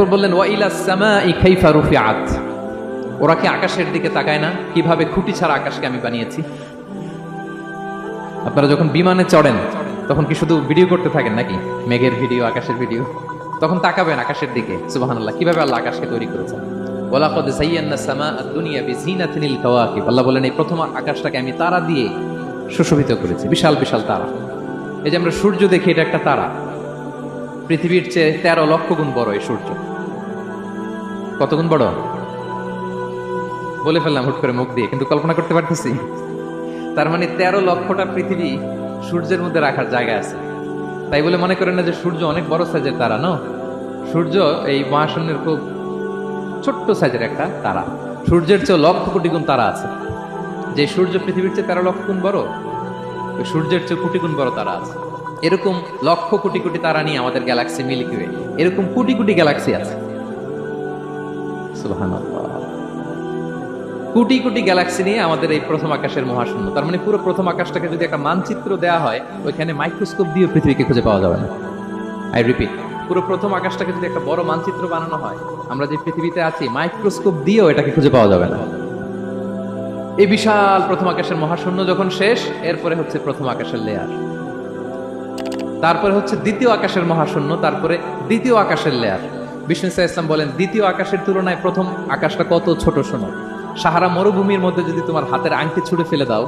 এরপর বললেন ওয়াইলা সামাই খাইফা রুফিআত? ওরা কি আকাশের দিকে তাকায় না? কীভাবে খুঁটি ছাড়া আকাশকে আমি বানিয়েছি? আপনারা যখন বিমানে চড়েন, তখন কি শুধু ভিডিও করতে থাকেন নাকি? মেঘের ভিডিও, আকাশের ভিডিও। তখন তাকাবেন আকাশের দিকে। সুবহানাল্লাহ, কীভাবে আল্লাহ আকাশকে তৈরি করেছেন? ওয়ালাকাদ যায়্যানা সামা আদ-দুনিয়া বিজিনাতিনিল কাওয়াকিব আল্লাহ বলেন, এই প্রথম আকাশটাকে আমি তারা দিয়ে সুশোভিত করেছি। বিশাল বিশাল তারা। এই যে আমরা সূর্য দেখি, এটা একটা তারা। পৃথিবীর চেয়ে তেরো লক্ষ গুণ বড় এই সূর্য। কত গুণ বড়? বলে ফেললাম হুট করে মুখ দিয়ে, কিন্তু কল্পনা করতে পারতেছি। তার মানে তেরো লক্ষটা পৃথিবী সূর্যের মধ্যে রাখার জায়গা আছে। তাই বলে মনে করেন না যে সূর্য অনেক বড় সাইজের তারা ন সূর্য এই মহাশূন্যের খুব ছোট্ট সাইজের একটা তারা। সূর্যের চেয়ে লক্ষ কোটি গুণ তারা আছে। যে সূর্য পৃথিবীর চেয়ে তেরো লক্ষ গুণ বড়, ওই সূর্যের চেয়ে কোটি গুণ বড় তারা আছে। এরকম লক্ষ কোটি কোটি তারা নিয়ে আমাদের গ্যালাক্সি মিল্কি ওয়ে, এরকম কোটি কোটি গ্যালাক্সি আছে। কোটি কোটি গ্যালাক্সি নিয়ে আমাদের এই প্রথম আকাশের মহাশূন্য। তার মানে পুরো প্রথম আকাশটাকে যদি একটা মানচিত্র দেওয়া হয়, ওইখানে মাইক্রোস্কোপ দিয়ে পৃথিবীকে খুঁজে পাওয়া যাবে না। আই রিপিট পুরো প্রথম আকাশটাকে যদি একটা বড় মানচিত্র বানানো হয়, আমরা যে পৃথিবীতে আছি, মাইক্রোস্কোপ দিয়েও এটাকে খুঁজে পাওয়া যাবে না। এই বিশাল প্রথম আকাশের মহাশূন্য যখন শেষ, এরপরে হচ্ছে প্রথম আকাশের লেয়ার তারপরে হচ্ছে দ্বিতীয় আকাশের মহাশূন্য, তারপরে দ্বিতীয় আকাশের লেয়ার বিষ্ণু ইসা ইসলাম বলেন, দ্বিতীয় আকাশের তুলনায় প্রথম আকাশটা কত ছোট শোনো। সাহারা মরুভূমির মধ্যে যদি তোমার হাতের আংটি ছুড়ে ফেলে দাও,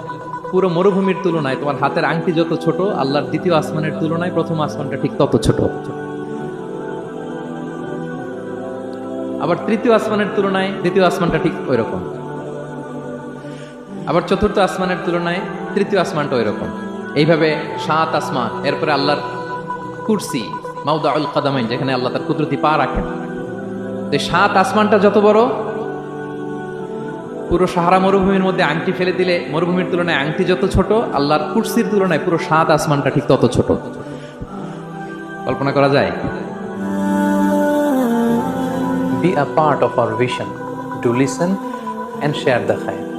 পুরো মরুভূমির তুলনায় তোমার হাতের আংটি যত ছোট, আল্লাহর দ্বিতীয় আসমানের তুলনায় প্রথম আসমানটা ঠিক তত ছোট। আবার তৃতীয় আসমানের তুলনায় দ্বিতীয় আসমানটা ঠিক ওই রকম আবার চতুর্থ আসমানের তুলনায় তৃতীয় আসমানটা ওই রকম এইভাবে সাত আসমান, এরপরে আল্লাহর কুরসি মাউদাউল কাদামাইন, যেখানে আল্লাহ তার কুদরতি পা রাখেন। তো সাত আসমানটা যত বড়, পুরো সাহারা মরুভূমির মধ্যে আংটি ফেলে দিলে, মরুভূমির তুলনায় আংটি যত ছোট, আল্লাহর কুর্সির তুলনায় পুরো সাত আসমানটা ঠিক তত ছোট। কল্পনা করা যায়? Be a part of our vision to listen and share the khair.